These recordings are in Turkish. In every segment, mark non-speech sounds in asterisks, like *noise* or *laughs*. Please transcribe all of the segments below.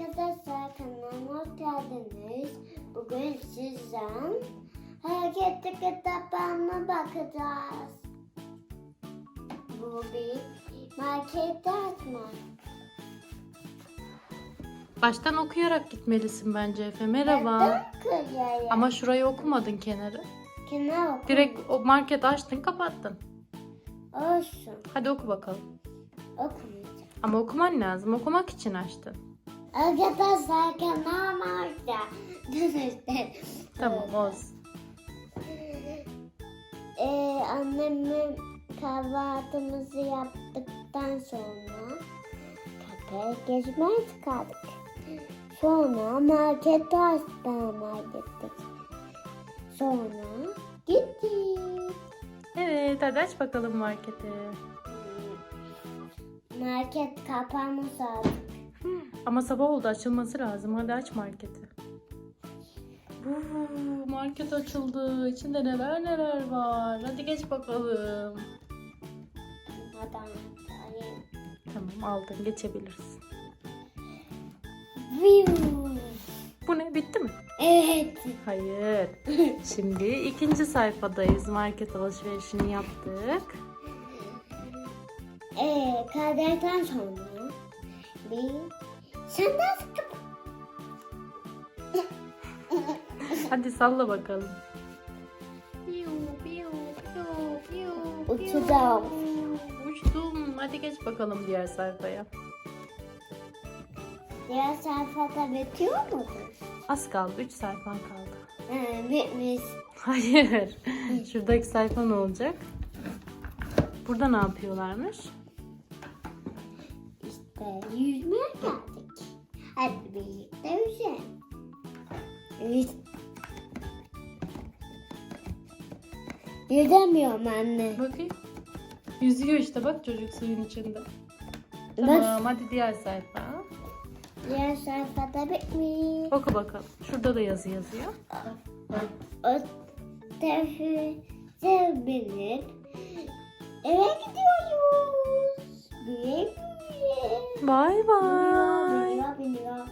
Arkadaşlar kanalıma hoş geldiniz. Bugün sizden hareketli kitaplarına bakacağız. Bu bir market açma. Baştan okuyarak gitmelisin bence Efe. Merhaba. Kıyayım. Ama şurayı okumadın kenarı. Kenar oku. Direkt o market açtın kapattın. Olsun. Hadi oku bakalım. Okumayacağım. Ama okuman lazım. Okumak için açtın. Arkadaşlar kanalıma hoş geldiniz. Tamam olsun. Ee, annemle kahvaltımızı yaptıktan sonra köpeğe gezmeye çıkardık. Sonra markete hastaneye gittik. Sonra gittik. Evet hadi aç bakalım marketi. Market kapanmış artık. Ama sabah oldu açılması lazım. Hadi aç marketi. Uuu, market açıldı. İçinde neler neler var. Hadi geç bakalım. Anlatayım. Tamam aldın geçebilirsin. Bu ne bitti mi? Evet. Hayır. *laughs* Şimdi ikinci sayfadayız. Market alışverişini yaptık. Ee, kaderden sonra bir senden sıkıp Hadi salla bakalım. uçacağım. Uçtum. Hadi geç bakalım diğer sayfaya. Diğer sayfada bitiyor mudur? Az kaldı. 3 sayfan kaldı. Ee, bitmiş. Hayır. Şuradaki sayfa ne olacak? Burada ne yapıyorlarmış? İşte yüzmeye Yüzemiyorum anne. Bakayım. Yüzüyor işte bak çocuk suyun içinde. Bak. Tamam hadi diğer sayfa. Diğer sayfada bitmiş. Oku bakalım. Şurada da yazı yazıyor. O tefrize binip eve gidiyoruz. Güle güle. Bay bay. Biniyor, biniyor.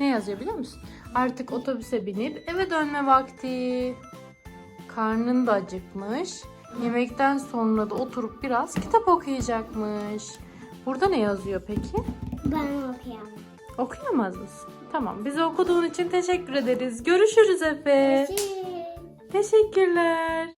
Ne yazıyor biliyor musun? Artık otobüse binip eve dönme vakti. Karnın da acıkmış. Yemekten sonra da oturup biraz kitap okuyacakmış. Burada ne yazıyor peki? Ben okuyamam. Okuyamaz mısın? Tamam. Bize okuduğun için teşekkür ederiz. Görüşürüz Efe. Görüşürüz. Teşekkürler.